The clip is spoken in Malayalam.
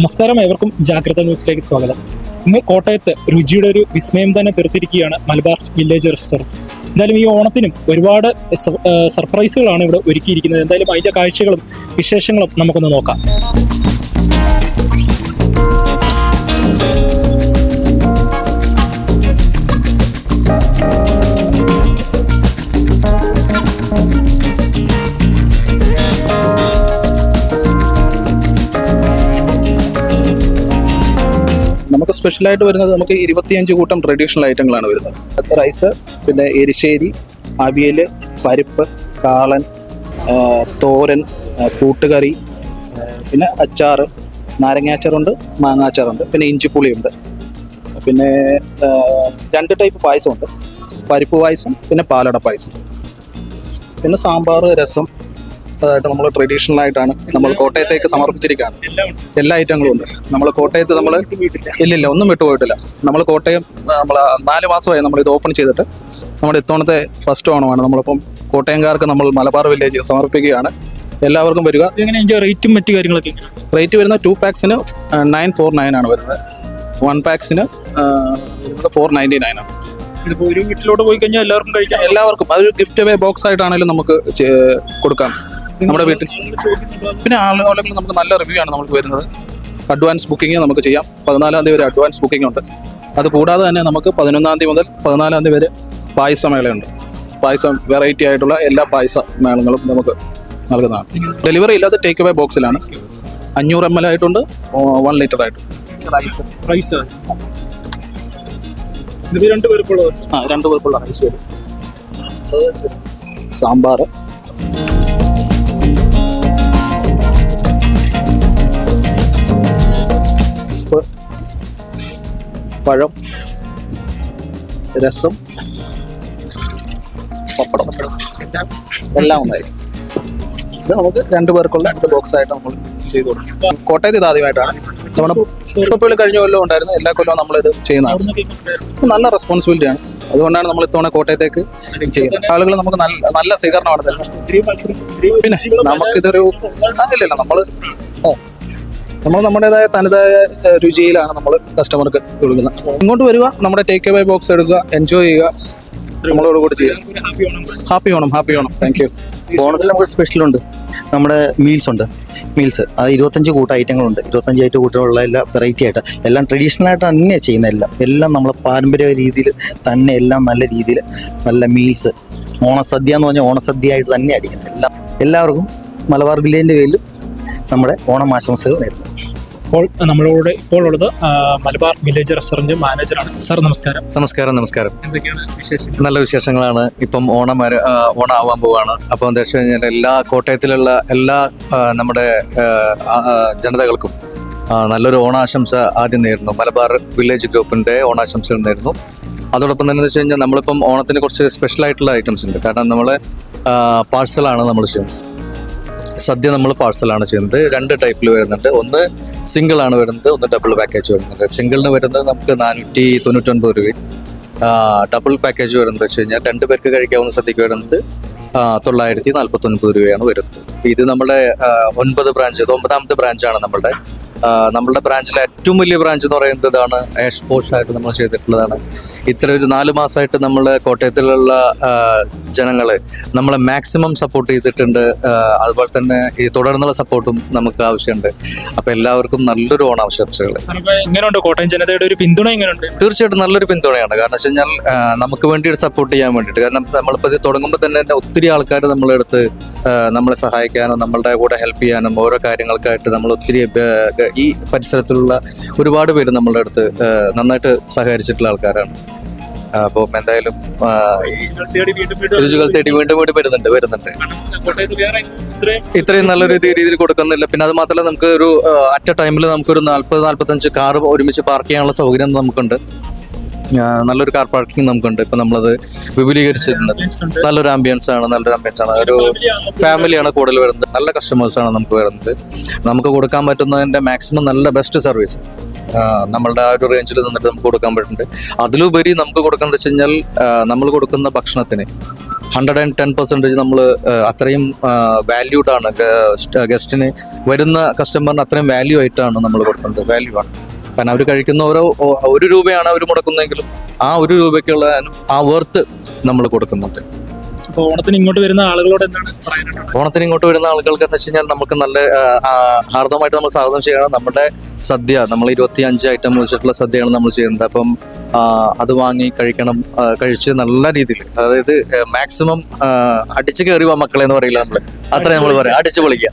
നമസ്കാരം ഏവർക്കും ജാഗ്രത ന്യൂസിലേക്ക് സ്വാഗതം. ഇന്ന് കോട്ടയത്ത് രുചിയുടെ ഒരു വിസ്മയം തന്നെ തീർത്തിരിക്കുകയാണ് മലബാർ വില്ലേജ് റെസ്റ്റോറന്റ്. എന്തായാലും ഈ ഓണത്തിനും ഒരുപാട് സർപ്രൈസുകളാണ് ഇവിടെ ഒരുക്കിയിരിക്കുന്നത്. എന്തായാലും അതിന്റെ കാഴ്ചകളും വിശേഷങ്ങളും നമുക്കൊന്ന് നോക്കാം. സ്പെഷ്യലായിട്ട് വരുന്നത് നമുക്ക് ഇരുപത്തിയഞ്ച് കൂട്ടം ട്രഡീഷണൽ ഐറ്റങ്ങളാണ് വരുന്നത്. റൈസ് പിന്നെ എരിശ്ശേരി അവിയൽ പരിപ്പ് കാളൻ തോരൻ കൂട്ടുകറി പിന്നെ അച്ചാറ് നാരങ്ങാച്ചാറുണ്ട് മാങ്ങാച്ചാറുണ്ട് പിന്നെ ഇഞ്ചിപ്പുളിയുണ്ട്. പിന്നെ രണ്ട് ടൈപ്പ് പായസമുണ്ട്. പരിപ്പ് പായസം പിന്നെ പാലട പായസം. പിന്നെ സാമ്പാർ രസം അതായിട്ട് നമ്മൾ ട്രഡീഷണൽ ആയിട്ടാണ് നമ്മൾ കോട്ടയത്തേക്ക് സമർപ്പിച്ചിരിക്കുകയാണ് എല്ലാ ഐറ്റങ്ങളും ഉണ്ട്. നമ്മൾ കോട്ടയത്ത് നമ്മൾ ഇല്ലില്ല ഒന്നും വിട്ടുപോയിട്ടില്ല നമ്മൾ കോട്ടയം നമ്മൾ നാല് മാസമായി നമ്മൾ ഇത് ഓപ്പൺ ചെയ്തിട്ട് നമ്മുടെ ഇത്തവണത്തെ ഫസ്റ്റ് ഓണമാണ്. നമ്മളിപ്പം കോട്ടയംകാർക്ക് നമ്മൾ മലബാർ വില്ലേജ് സമർപ്പിക്കുകയാണ്. എല്ലാവർക്കും വരിക. റേറ്റും മറ്റു കാര്യങ്ങളൊക്കെ റേറ്റ് വരുന്ന ടു പാക്സിന് നയൻ ഫോർ നയൻ ആണ് വരുന്നത്. വൺ പാക്സിന് ഫോർ നയന്റി നയൻ ആണ്. ഇതിപ്പോൾ ഒരു വീട്ടിലോട്ട് പോയി കഴിഞ്ഞാൽ എല്ലാവർക്കും കഴിക്കാം. എല്ലാവർക്കും. അതൊരു ഗിഫ്റ്റ് അവേ ബോക്സ് ആയിട്ടാണെങ്കിലും നമുക്ക് കൊടുക്കാം. നമ്മുടെ വീട്ടിൽ പിന്നെ ആളുകളെങ്കിലും നമുക്ക് നല്ല റിവ്യൂ ആണ് നമുക്ക് വരുന്നത്. അഡ്വാൻസ് ബുക്കിംഗ് നമുക്ക് ചെയ്യാം. പതിനാലാം തീയതി വരെ അഡ്വാൻസ് ബുക്കിംഗ് ഉണ്ട്. അത് കൂടാതെ തന്നെ നമുക്ക് പതിനൊന്നാം തീയതി മുതൽ പതിനാലാം തീയതി വരെ പായസമേളയുണ്ട് പായസം വെറൈറ്റി ആയിട്ടുള്ള എല്ലാ പായസ മേളങ്ങളും നമുക്ക് നൽകുന്നതാണ്. ഡെലിവറി ഇല്ലാതെ ടേക്ക് അവേ ബോക്സിലാണ് അഞ്ഞൂറ് എം എൽ ആയിട്ടുണ്ട്. വൺ ലിറ്റർ ആയിട്ടുണ്ട്. റൈസ് റൈസ് ഇത് രണ്ട് ആ രണ്ട് പേർക്കുള്ള റൈസ് വരും. സാമ്പാർ പഴം രസം പപ്പടം. എല്ലാം ഉണ്ടായി ഇത് നമുക്ക് രണ്ട് പേർക്കുള്ള രണ്ട് ബോക്സ് ആയിട്ട് നമ്മൾ ചെയ്തു കൊടുക്കും. കോട്ടയത്ത് ഇത് ആദ്യമായിട്ടാണ്. നമ്മുടെ ഷോപ്പുകൾ കഴിഞ്ഞ കൊല്ലം ഉണ്ടായിരുന്നു. എല്ലാ കൊല്ലവും നമ്മളിത് ചെയ്യുന്നതാണ്. നല്ല റെസ്പോൺസിബിലിറ്റി ആണ്. അതുകൊണ്ടാണ് നമ്മൾ ഇത്തവണ കോട്ടയത്തേക്ക് ചെയ്യുന്നത്. ആളുകൾ നമുക്ക് നല്ല നല്ല സ്വീകരണമാണ് പിന്നെ നമുക്കിതൊരു ഇല്ലല്ല നമ്മൾ നമ്മൾ നമ്മുടേതായ തനതായ രുചിയിലാണ് നമ്മൾ കസ്റ്റമർക്ക് കൊടുക്കുന്നത്. ഇങ്ങോട്ട് വരിക നമ്മുടെ ടേക്ക് എവേ ബോക്സ് എടുക്കുക എൻജോയ് ചെയ്യുക. നമ്മളോട് കൂടി ചെയ്യുക happy Onam happy Onam. Thank you ബോണസിൽ നമുക്ക് സ്പെഷ്യൽ ഉണ്ട്. നമ്മുടെ മീൽസ് ഉണ്ട്. മീൽസ് അത് ഇരുപത്തഞ്ച് കൂട്ട ഐറ്റങ്ങളുണ്ട് ഇരുപത്തഞ്ച് ഐറ്റം കൂട്ടമുള്ള എല്ലാ വെറൈറ്റി ആയിട്ട് എല്ലാം ട്രഡീഷണൽ ആയിട്ട് തന്നെ ചെയ്യുന്ന എല്ലാം. എല്ലാം നമ്മൾ പാരമ്പര്യ രീതിയിൽ തന്നെ എല്ലാം നല്ല രീതിയിൽ നല്ല മീൽസ് ഓണസദ്യ എന്ന് പറഞ്ഞാൽ ഓണസദ്യ ആയിട്ട് തന്നെ അടിക്കുന്നത് എല്ലാം. എല്ലാവർക്കും മലബാർ ജില്ലേന്റെ പേരിലും നമ്മുടെ ഓണം ആശംസകൾ നേരുന്നു. ഇപ്പോൾ നമ്മളോട് ഇപ്പോൾ ഉള്ളത് മലബാർ വില്ലേജ് റെസ്റ്റോറന്റ് മാനേജറാണ്. സാർ നമസ്കാരം. നമസ്കാരം നമസ്കാരം. എന്തൊക്കെയാണ് വിശേഷം നല്ല വിശേഷങ്ങളാണ്. ഇപ്പം ഓണം വരെ ഓണം ആവാൻ പോവാണ്. അപ്പോൾ എന്താ വെച്ച് കഴിഞ്ഞാൽ എല്ലാ കോട്ടയത്തിലുള്ള എല്ലാ നമ്മുടെ ജനതകൾക്കും നല്ലൊരു ഓണാശംസ ആദ്യം നേരുന്നു. മലബാർ വില്ലേജ് ഗ്രൂപ്പിന്റെ ഓണാശംസ നേരുന്നു. അതോടൊപ്പം തന്നെ എന്ന് വെച്ച് കഴിഞ്ഞാൽ നമ്മളിപ്പം ഓണത്തിന് കുറച്ച് സ്പെഷ്യൽ ആയിട്ടുള്ള ഐറ്റംസ് ഉണ്ട്. കാരണം നമ്മൾ പാഴ്സലാണ് നമ്മൾ ചെയ്യുന്നത്. സദ്യ നമ്മൾ പാഴ്സലാണ് ചെയ്യുന്നത്. രണ്ട് ടൈപ്പിൽ വരുന്നുണ്ട്. ഒന്ന് സിംഗിൾ ആണ് വരുന്നത്. ഒന്ന് ഡബിൾ പാക്കേജ് വരുന്നത് സിംഗിളിന് വരുന്നത് നമുക്ക് നാനൂറ്റി തൊണ്ണൂറ്റൊൻപത് രൂപയും ഡബിൾ പാക്കേജ് വരുന്നത് വെച്ച് കഴിഞ്ഞാൽ രണ്ട് പേർക്ക് കഴിക്കാവുന്ന സദ്യക്ക് വരുന്നത് തൊള്ളായിരത്തി നാൽപ്പത്തി ഒൻപത് രൂപയാണ് വരുന്നത്. ഇത് നമ്മുടെ ഒൻപത് ബ്രാഞ്ച് ഇത് ഒമ്പതാമത്തെ ബ്രാഞ്ചാണ് നമ്മളുടെ. നമ്മളുടെ ബ്രാഞ്ചിലെ ഏറ്റവും വലിയ ബ്രാഞ്ച് എന്ന് പറയുന്നത് ഇതാണ്. നമ്മൾ ചെയ്തിട്ടുള്ളതാണ്. ഇത്ര ഒരു നാല് മാസമായിട്ട് നമ്മൾ കോട്ടയത്തിലുള്ള ജനങ്ങൾ നമ്മളെ മാക്സിമം സപ്പോർട്ട് ചെയ്തിട്ടുണ്ട്. അതുപോലെ തന്നെ ഈ തുടർന്നുള്ള സപ്പോർട്ടും നമുക്ക് ആവശ്യമുണ്ട്. അപ്പോൾ എല്ലാവർക്കും നല്ലൊരു ഓണാശംസകൾ എങ്ങനെയുണ്ട്? കോട്ടയം ജനതയുടെ ഒരു പിന്തുണ എങ്ങനെയുണ്ട്? തീർച്ചയായിട്ടും നല്ലൊരു പിന്തുണയാണ്. കാരണം വെച്ച് കഴിഞ്ഞാൽ നമുക്ക് വേണ്ടിയിട്ട് സപ്പോർട്ട് ചെയ്യാൻ വേണ്ടിയിട്ട്. കാരണം നമ്മളിപ്പോൾ ഇത് തുടങ്ങുമ്പോൾ തന്നെ ഒത്തിരി ആൾക്കാർ നമ്മളെ അടുത്ത് നമ്മളെ സഹായിക്കാനും നമ്മളുടെ കൂടെ ഹെൽപ്പ് ചെയ്യാനും ഓരോ കാര്യങ്ങൾക്കായിട്ട് നമ്മൾ ഒത്തിരി ഈ പരിസരത്തിലുള്ള ഒരുപാട് പേര് നമ്മളുടെ അടുത്ത് നന്നായിട്ട് സഹകരിച്ചിട്ടുള്ള ആൾക്കാരാണ്. അപ്പോൾ എന്തായാലും രുചികൾ തേടി വീണ്ടും വീണ്ടും വരുന്നുണ്ട് വരുന്നുണ്ട്. ഇത്രയും നല്ലൊരു രീതിയിൽ കൊടുക്കുന്നില്ല. പിന്നെ അത് മാത്രമല്ല നമുക്ക് ഒരു അറ്റ് ടൈമിൽ നമുക്കൊരു നാല്പത് നാല്പത്തഞ്ച് കാർ ഒരുമിച്ച് പാർക്ക് ചെയ്യാനുള്ള സൗകര്യം നമുക്കുണ്ട്. നല്ലൊരു കാർ പാർക്കിംഗ് നമുക്കുണ്ട്. ഇപ്പൊ നമ്മളത് വിപുലീകരിച്ചിട്ടുണ്ട് നല്ലൊരു ആംബിയൻസ് ആണ് നല്ലൊരു ആംബിയൻസ് ആണ്. ഒരു ഫാമിലിയാണ് കൂടുതൽ വരുന്നത്. നല്ല കസ്റ്റമേഴ്സ് ആണ് നമുക്ക് വരുന്നത്. നമുക്ക് കൊടുക്കാൻ പറ്റുന്നതിന്റെ മാക്സിമം നല്ല ബെസ്റ്റ് സർവീസ് നമ്മളുടെ ആ ഒരു റേഞ്ചിൽ നിന്നിട്ട് നമുക്ക് കൊടുക്കാൻ പറ്റുന്നുണ്ട്. അതിലുപരി നമുക്ക് കൊടുക്കുന്നത് വെച്ച് കഴിഞ്ഞാൽ നമ്മൾ കൊടുക്കുന്ന ഭക്ഷണത്തിന് ഹൺഡ്രഡ് ആൻഡ് ടെൻ പെർസെന്റേജ് നമ്മൾ അത്രയും വാല്യൂഡ് ആണ്. ഗസ്റ്റിന് വരുന്ന കസ്റ്റമറിന് അത്രയും വാല്യൂ ആയിട്ടാണ് നമ്മൾ കൊടുക്കുന്നത്. വാല്യൂ ആണ്. കാരണം അവർ കഴിക്കുന്ന ഓരോ ഒരു രൂപയാണ് അവർ മുടക്കുന്നതെങ്കിലും ആ ഒരു രൂപയ്ക്കുള്ള ആ വർത്ത് നമ്മൾ കൊടുക്കുന്നുണ്ട്. ഓണത്തിന് ഇങ്ങോട്ട് വരുന്ന ആളുകളോട് എന്താണ് ഓണത്തിന് ഇങ്ങോട്ട് വരുന്ന ആളുകൾക്ക് എന്ന് വെച്ച് കഴിഞ്ഞാൽ നമുക്ക് നല്ല ഹാർദമായിട്ട് നമ്മൾ സ്വാഗതം ചെയ്യണം നമ്മുടെ സദ്യ നമ്മൾ ഇരുപത്തി അഞ്ച് ഐറ്റം വെച്ചിട്ടുള്ള സദ്യയാണ് നമ്മൾ ചെയ്യുന്നത്. അപ്പം അത് വാങ്ങി കഴിക്കണം കഴിച്ച് നല്ല രീതിയിൽ അതായത് മാക്സിമം അടിച്ചു കയറി മക്കളെ എന്ന് പറയില്ല നമ്മൾ അത്ര നമ്മൾ പറയാം. അടിച്ചു പൊളിക്കുക